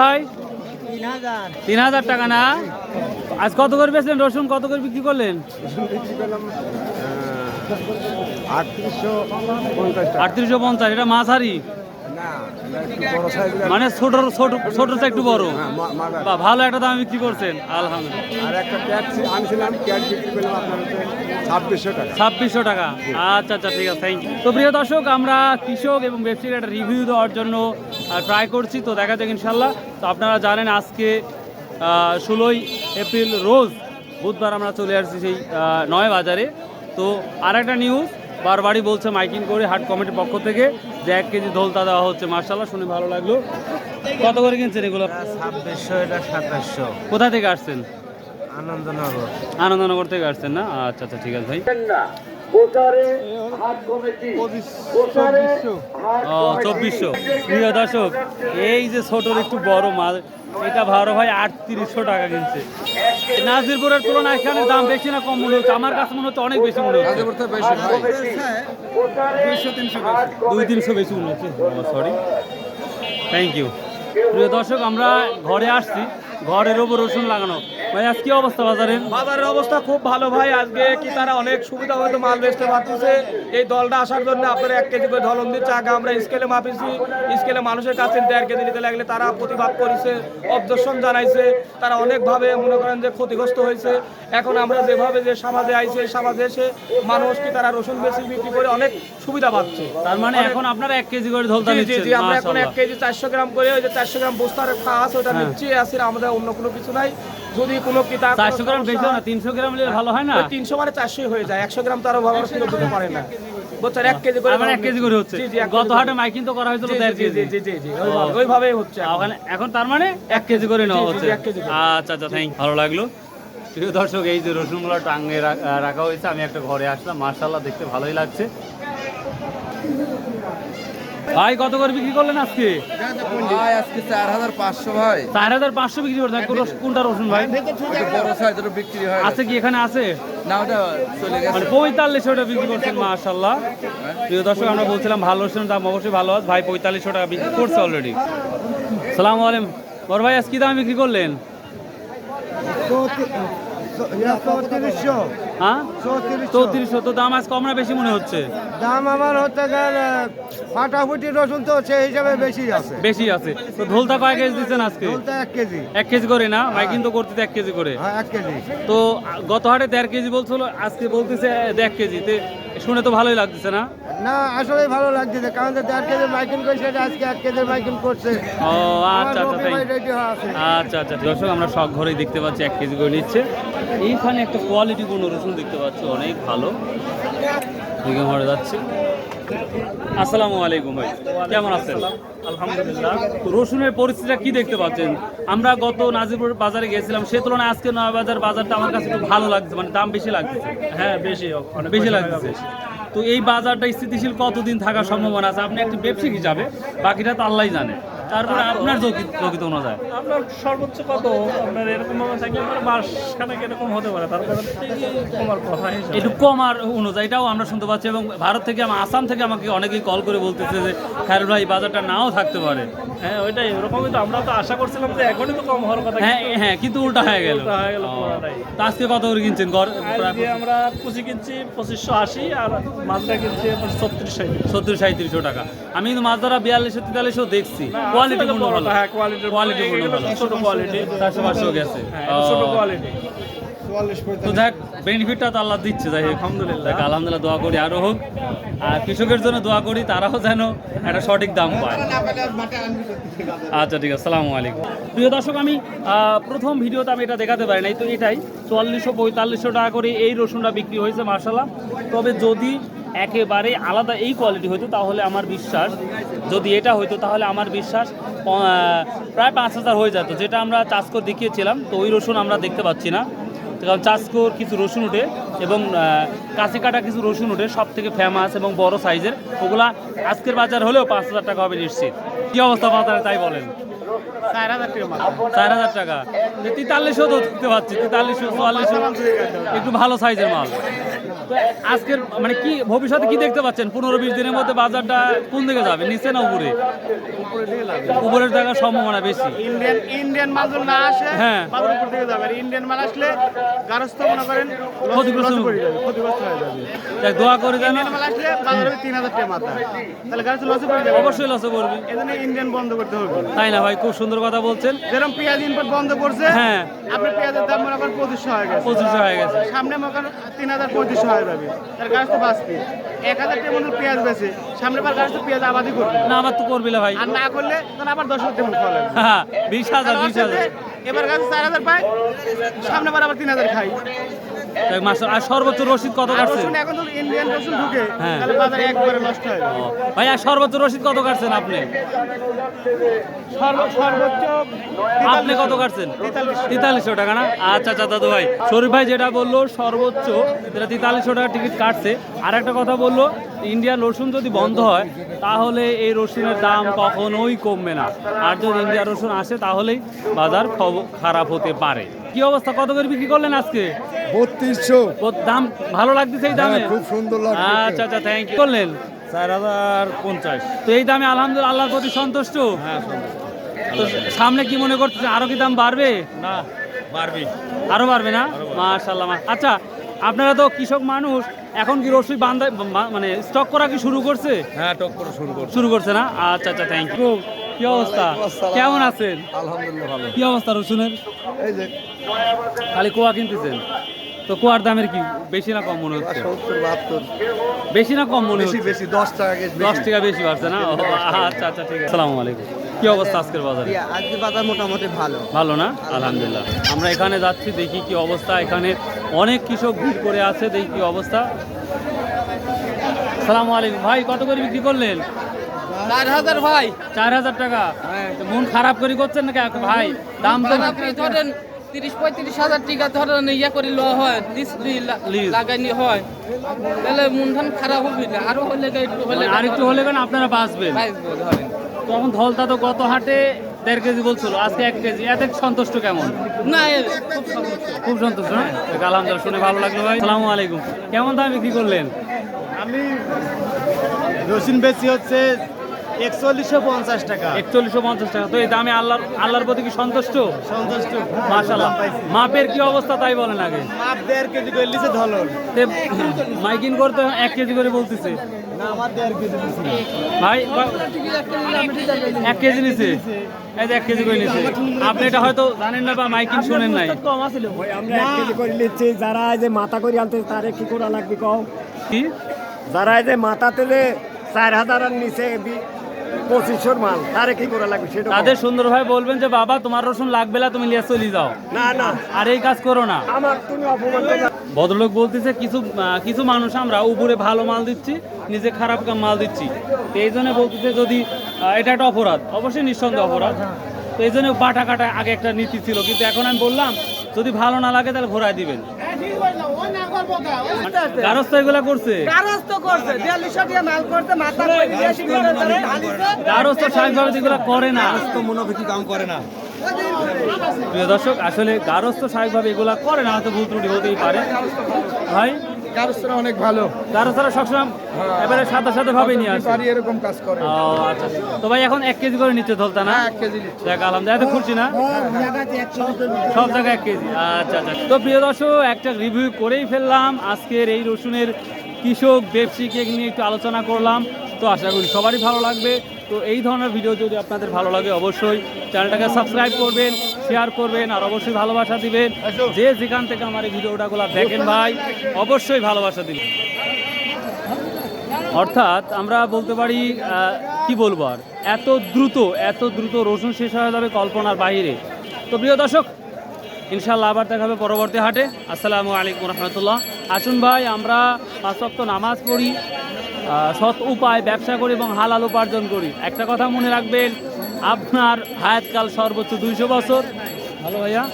ভাই? তিন হাজার। টাকা না? আজ কত করে বেচলেন? রসুন কত করে বিক্রি করলেন? আটত্রিশশো পঞ্চাশ এটা মাছ হারি এটা মাঝারি মানে ছোট ছোট ছোটটা একটু বড়। হ্যাঁ। বা ভালো একটা দামে বিক্রি করছেন আলহামদুলিল্লাহ। আর একটা ক্যাট আনছিলাম ক্যাট বিক্রি করলাম আপনার ছাব্বিশশো টাকা। ছাব্বিশশো টাকা। আচ্ছা আচ্ছা ঠিক আছে থ্যাংক ইউ তো প্রিয় দর্শক আমরা কৃষক এবং ব্যবসায়ীর একটা রিভিউ দেওয়ার জন্য ট্রাই করছি। তো দেখা যাক ইনশাল্লাহ তো আপনারা জানেন আজকে ষোলোই এপ্রিল রোজ বুধবার আমরা চলে আসছি সেই নয় বাজারে। তো আর একটা নিউজ বারবারই বলছে মাইকিং করে হাট কমিটির পক্ষ থেকে যে এক কেজি ধোল তা দেওয়া হচ্ছে। মার্শাল্লাহ শুনে ভালো লাগল। কত করে কিনছেন এগুলো? ছাব্বিশশো এটা সাতাশশো। কোথা থেকে আসছেন? আনন্দনগর। আনন্দনগর থেকে আসছেন না? আচ্ছা আচ্ছা ঠিক আছে ভাই। চব্বিশশো প্রিয় দর্শক এই যে ছোটর একটু বড় মাল এটা ভালো ভাই আটত্রিশশো টাকা কিনছে। নাজিরপুরের তুলনায় এখানে দাম বেশি না কম মনে হচ্ছে? আমার কাছে মনে হচ্ছে অনেক বেশি মনে হচ্ছে। দুই তিনশো বেশি। মনে হচ্ছে। সরি থ্যাংক ইউ প্রিয় দর্শক আমরা ঘরে আসছি। ঘরের ওপর রসুন লাগানো। ভাই আজ কি অবস্থা বাজারের বাজারের অবস্থা খুব ভালো ভাই। আজকে কি তারা অনেক সুবিধা হয়তো মাল বেচতে পারতেছে। এই দলটা আসার জন্য আপনারা এক কেজি করে ধলন দিচ্ছে আগে আমরা স্কেলে মাপিছি স্কেলে মানুষের কাছে দেড় কেজি নিতে লাগলে তারা প্রতিবাদ করেছে অবদর্শন জানাইছে। তারা অনেকভাবে মনে করেন যে ক্ষতিগ্রস্ত হয়েছে। এখন আমরা যেভাবে যে সমাজে আইছে এই সমাজে এসে মানুষ কি তারা রসুন বেশি বিক্রি করে অনেক সুবিধা পাচ্ছে। তার মানে এখন আপনারা এক কেজি করে ধলতা নিচ্ছেন জি আমরা এখন এক কেজি চারশো গ্রাম করে ওই যে চারশো গ্রাম বস্তার খাওয়া আছে ওটা হ্যাঁ। নিচ্ছি আমাদের অন্য কোনো কিছু নাই। যদি কোনো কিতাব চারশো গ্রাম বেশি না তিনশো গ্রাম নিলে ভালো হয় না? তিনশো মানে চারশোই হয়ে যায়। একশো গ্রাম তো আরও ভালো দিতে পারে না। বুঝছেন এক কেজি করে এক কেজি করে হচ্ছে। গত হাটে মাইকিং তো করা হয়েছিল জি, দেড় জি, ওইভাবেই হচ্ছে এখন। ওখানে এখন তার মানে এক কেজি করে নেওয়া হচ্ছে। এক কেজি আচ্ছা আচ্ছা থ্যাংক ভালো লাগল। প্রিয় দর্শক এই যে রসুনগুলো টাঙ্গে রাখা হয়েছে আমি একটা ঘরে আসলাম। মার্শাল্লাহ দেখতে ভালোই লাগছে। ভাই কত করে বিক্রি করলেন আজকে? ভাই আজকে চার হাজার পাঁচশো ভাই। চার হাজার পাঁচশো বিক্রি কোন- কোনটা রসুন ভাই? বড় সাইজ ওটা বিক্রি হয়। আছে কি এখানে আছে? না ওটা চলে গেছে। মানে পঁয়তাল্লিশশো টাকা বিক্রি করছেন মাশাল্লাহ প্রিয় দর্শক আমরা বলছিলাম ভালো রসুনের দাম অবশ্যই ভালো আছে। ভাই পঁয়তাল্লিশশো টাকা বিক্রি করছে অলরেডি সালাম আলাইকুম। বড় ভাই আজ কি দামে বিক্রি করলেন? হ্যাঁ? চৌত্রিশশো। তো দাম আজ কম না বেশি মনে হচ্ছে? দাম আমার গেলে ফাটাফুটি রসুন তো সেই হিসাবে বেশি আছে। বেশি আছে। তো ধোলতা কয় কেজি দিচ্ছেন আজকে? চলতে এক কেজি। এক কেজি করে না? করতে এক কেজি করে। হ্যাঁ এক কেজি। তো গত হাটে দেড় কেজি বলছিল আজকে বলতেছে দেড় কেজি। তে শুনে তো ভালোই লাগতেছে না? না আসলে ভালো লাগছে কারণ দেড় কেজি মাইকিং করছে আজকে এক কেজি মাইকিং করছে। ও আচ্ছা আচ্ছা আছে। আচ্ছা আচ্ছা দর্শক আমরা সব ঘরেই দেখতে পাচ্ছি এক কেজি করে নিচ্ছে। এইখানে একটা কোয়ালিটিপূর্ণ রসুন দেখতে পাচ্ছি অনেক ভালো। দিকে ঘরে যাচ্ছে। আসসালামু আলাইকুম ভাই কেমন আছেন? আলহামদুলিল্লাহ। রসুনের পরিস্থিতিটা কি দেখতে পাচ্ছেন? আমরা গত নাজিরপুর বাজারে গেছিলাম সে তুলনায় আজকে নয় বাজার বাজারটা আমার কাছে একটু ভালো লাগছে মানে দাম বেশি লাগছে। হ্যাঁ বেশি অনেক বেশি লাগছে। তো এই বাজারটা স্থিতিশীল কতদিন থাকার সম্ভাবনা আছে? আপনি একটি ব্যবসায়িক হিসাবে বাকিটা তো আল্লাহ জানে। তারপরে আপনার অনুযায়ী। আপনার সর্বোচ্চ কত? আপনার এরকম ভাবে থাকলে আপনার মাস খানেক এরকম হতে পারে তারপরে কথা একটু আমরা শুনতে পাচ্ছি এবং ভারত থেকে আমার আসাম থেকে আমাকে অনেকেই কল করে বলতেছে যে খায়রুল ভাই বাজারটা নাও থাকতে পারে। হ্যাঁ ওইটাই ওরকমই তো আমরা তো আশা করছিলাম যে এখনই তো কম হওয়ার কথা হ্যাঁ হ্যাঁ কিন্তু উল্টা হয়ে গেল। উল্টা হয়ে গেল তো আজকে কত করে কিনছেন? গড় আমরা কুচি কিনছি পঁচিশশো আশি আর মাছটা কিনছি ছত্রিশ সত্তর সাঁত্রিশশো টাকা। আমি কিন্তু মাছ ধরা বিয়াল্লিশশো তেতাল্লিশশো দেখছি। কোয়ালিটি পূর্ণ ভালো। হ্যাঁ কোয়ালিটি কোয়ালিটি ভালো। ছোট কোয়ালিটি চারশো পাঁচশো গেছে। হ্যাঁ ছোট কোয়ালিটি তো দেখ বেনিফিটটা তো আল্লাহ দিচ্ছে যাই হোক। আলহামদুলিল্লাহ। আলহামদুলিল্লাহ দোয়া করি আরও হোক। আর কৃষকের জন্য দোয়া করি তারাও যেন একটা সঠিক দাম পায়। আচ্ছা ঠিক আছে সালামু আলাইকুম। প্রিয় দর্শক আমি প্রথম ভিডিওতে আমি এটা দেখাতে পারি নাই তো এটাই। চুয়াল্লিশশো পঁয়তাল্লিশশো টাকা করে এই রসুনটা বিক্রি হয়েছে মার্শাল্লাহ তবে যদি একেবারে আলাদা এই কোয়ালিটি হতো তাহলে আমার বিশ্বাস যদি এটা হইতো তাহলে আমার বিশ্বাস প্রায় পাঁচ হাজার হয়ে যেত যেটা আমরা চাষ করে দেখিয়েছিলাম তো ওই রসুন আমরা দেখতে পাচ্ছি না। কারণ চাষকোর কিছু রসুন উঠে এবং কাছে কাটা কিছু রসুন উঠে সব থেকে ফেমাস এবং বড় সাইজের ওগুলা আজকের বাজার হলেও পাঁচ হাজার টাকা হবে নিশ্চিত। কি অবস্থা বাজারে তাই বলেন? চার হাজার টাকা। তেতাল্লিশশো তো দেখতে পাচ্ছি তেতাল্লিশশো চুয়াল্লিশশো একটু ভালো সাইজের মাল। আজকের মানে কি ভবিষ্যতে কি দেখতে পাচ্ছেন? পনেরো বিশ দিনের মধ্যে বাজারটা কোন দিকে যাবে? নিচে না উপরে? উপরের সম্ভাবনা বেশি। ইন্ডিয়ান ইন্ডিয়ান মাল না আসে হ্যাঁ। উপর থেকে যাবে। ইন্ডিয়ান মাল আসলে গারস্থ মনে করেন ক্ষতিগ্রস্ত ক্ষতিগ্রস্ত হয়ে যাবে। তাই দোয়া করে মাল আসলে বাজারে তিন হাজার টাকা মাথা তাহলে লসে অবশ্যই লসে করবে এই জন্য ইন্ডিয়ান বন্ধ করতে হবে। তাই না ভাই? খুব সুন্দর কথা বলছেন। যেরকম পেঁয়াজ ইম্পোর্ট বন্ধ করছে হ্যাঁ। আপনার পেঁয়াজের দাম মনে করেন পঁচিশশো হয়ে গেছে। পঁচিশশো হয়ে গেছে। সামনে মনে করেন তিন হাজার পঁয়ত্রিশশো হয়ে যাবে তার গাছ তো বাঁচবে। এক হাজার টাকা মতো পেঁয়াজ বেছে সামনে বার গাছ তো পেঁয়াজ আবাদি করবে? না আমার তো করবি না ভাই। আর না করলে আবার দশ হাজার টাকা খাওয়া লাগবে। হ্যাঁ বিশ হাজার বিশ হাজার। এবার গাছ চার হাজার পায় সামনে বার আবার তিন হাজার খাই আর সর্বোচ্চ রসিদ কত কাটছেন এখন যদি ইন্ডিয়ান রসুন ঢুকে। হ্যাঁ। তাহলে বাজারে একবারে নষ্ট হয়ে ভাই আর সর্বোচ্চ রসিদ কত কাটছেন আপনি? সর্বোচ্চ আপনি কত কাটছেন? তেতাল্লিশশো টাকা না? আচ্ছা আচ্ছা দাদু ভাই শরীফ ভাই যেটা বলল সর্বোচ্চ যেটা তেতাল্লিশশো টাকা টিকিট কাটছে। আর একটা কথা বলল ইন্ডিয়ান রসুন যদি বন্ধ হয় তাহলে এই রসুনের দাম কখনোই কমবে না। আর যদি ইন্ডিয়া রসুন আসে তাহলেই বাজার খারাপ হতে পারে। কি অবস্থা? কত করে বিক্রি করলেন আজকে? বত্রিশশো। দাম ভালো লাগতেছে এই দামে? হ্যাঁ, খুব সুন্দর লাগছে। আচ্ছা আচ্ছা থ্যাংক ইউ করলেন? চার হাজার পঞ্চাশ। তো এই দামে আলহামদুলিল্লাহ আল্লাহর প্রতি সন্তুষ্ট? হ্যাঁ তো সামনে কি মনে করতেছে আরও কি দাম বাড়বে? না পারবি আরও বাড়বে না? মাশাল্লাহ মা- আচ্ছা আপনারা তো কৃষক মানুষ এখন কি রসুই বান্ধা মানে স্টক করা কি শুরু করছে? হ্যাঁ টক করে শুরু করছি। শুরু করছে না? আচ্ছা আচ্ছা থ্যাংক ইউ কি অবস্থা? কেমন আছেন? আলহামদুলিল্লাহ ভালো। কি অবস্থা রসুনের? এই যে। খালি কোয়া কিনতেছেন? তো কোয়ার দামের কি? বেশি না কম মনে হচ্ছে? বেশি না কম মনে হচ্ছে? বেশি দশ টাকা দশ টাকা বেশি বাড়ছে না? আচ্ছা আচ্ছা ঠিক আছে। আসসালামু আলাইকুম। কি অবস্থা আজকের বাজারে? আজকে বাজার মোটামুটি ভালো। ভালো না? আলহামদুলিল্লাহ। আমরা এখানে যাচ্ছি দেখি কি অবস্থা। এখানে অনেক কৃষক ভিড় করে আছে দেখি কি অবস্থা। সালাম আলাইকুম। ভাই কত করে বিক্রি করলেন? চার হাজার ভাই। চার হাজার টাকা। মন খারাপ করে করছেন না? ভাই দাম তো আপনি ধরেন তিরিশ পঁয়ত্রিশ হাজার টাকা ধরেন ইয়া করে লওয়া হয় লিস। লাগাইনি হয়। তাহলে মূলধন খারাপ হবে না। আরও হলে একটু হলে আপনারা বাঁচবেন। তখন ধলতা তো গত হাটে দেড় কেজি বলছিল আজকে এক কেজি। এত সন্তুষ্ট কেমন? না খুব সন্তুষ্ট। না? আলহামদুলিল্লাহ শুনে ভালো লাগল ভাই। সালামু আলাইকুম। কেমন দাম বিক্রি করলেন? আমি রসুন বেশি হচ্ছে একচল্লিশশো পঞ্চাশ টাকা। একচল্লিশশো পঞ্চাশ টাকা। তো এই দামে আল্লাহর আল্লাহর প্রতি কি সন্তুষ্ট? সন্তুষ্ট মাশাল্লাহ মাপের কি অবস্থা তাই বলেন আগে। মাপ দেড় কেজি করে লিছে ধলন মাইকিং করতে এক কেজি করে বলতেছে। ভাই এক কেজি নিছে? এই যে এক কেজি করে নিছে। আপনি এটা হয়তো জানেন না বা মাইকিং শোনেন নাই। আমরা এক কেজি করে নিচ্ছি যারা এই যে মাথা করে আনতে তারে কি করা লাগবে কও? কি? যারা এই যে মাথাতে যে চার হাজার নিচে পঁচিশশোর মাল। তারে কি করা লাগবে সেটা। তাদের সুন্দরভাবে বলবেন যে বাবা তোমার রসুন লাগবে না তুমি লিয়ে চলে যাও। না না। আর এই কাজ করো না। আমার তুমি অপমান ভদ্রলোক বলতেছে কিছু কিছু মানুষ আমরা উপরে ভালো মাল দিচ্ছি নিজে খারাপ মাল দিচ্ছি। তো এই জন্য বলতেছে যদি এটা একটা অপরাধ অবশ্যই নিঃসন্দেহ অপরাধ। তো এই জন্য বাটা কাটা আগে একটা নীতি ছিল কিন্তু এখন আমি বললাম যদি ভালো না লাগে তাহলে ঘোরায় দিবেন। গারস্থ এগুলা করছে? গারস্থ করছে বিয়াল্লিশশো টাকা মাল করতে মাথা গারস্থ স্বাভাবিকভাবে এগুলা করে না। তো মনোভূতি কাম করে না। প্রিয় দর্শক আসলে গারস্থ স্বাভাবিকভাবে এগুলা করে না হয়তো ভুল ত্রুটি হতেই পারে। ভাই? কারোসরা অনেক ভালো। গারস্থরা সবসময় এবারে সাদা সাদা ভাবে নিয়ে আসে। বাড়ি এরকম কাজ করে। ও আচ্ছা। তো ভাই এখন এক কেজি করে নিচ্ছে ধলতা না? এক কেজি নিচ্ছে। দেখ আলহামদুলিল্লাহ এত খুশি না? সব জায়গায় এক কেজি। আচ্ছা আচ্ছা। তো প্রিয় দর্শক একটা রিভিউ করেই ফেললাম। আজকের এই রসুনের কৃষক ব্যবসায়ীকে নিয়ে একটু আলোচনা করলাম। তো আশা করি সবারই ভালো লাগবে। তো এই ধরনের ভিডিও যদি আপনাদের ভালো লাগে অবশ্যই চ্যানেলটাকে সাবস্ক্রাইব করবেন শেয়ার করবেন, আর অবশ্যই ভালোবাসা দিবেন। যে যেখান থেকে আমার এই ভিডিওটাগুলো দেখেন ভাই, অবশ্যই ভালোবাসা দিবেন। অর্থাৎ আমরা বলতে পারি কি বলব আর? এত দ্রুত এত দ্রুত রসুন শেষ হয়ে যাবে কল্পনার বাইরে তো প্রিয় দর্শক ইনশাল্লাহ আবার দেখা হবে পরবর্তী হাটে। আসসালামু আলাইকুম রহমতুল্লাহ। আসুন ভাই, আমরা পাঁচ নামাজ পড়ি। সৎ উপায় ব্যবসা করি এবং হালাল উপার্জন করি। একটা কথা মনে রাখবেন, আপনার হায়াতকাল সর্বোচ্চ দুইশো বছর। ভালো ভাইয়া?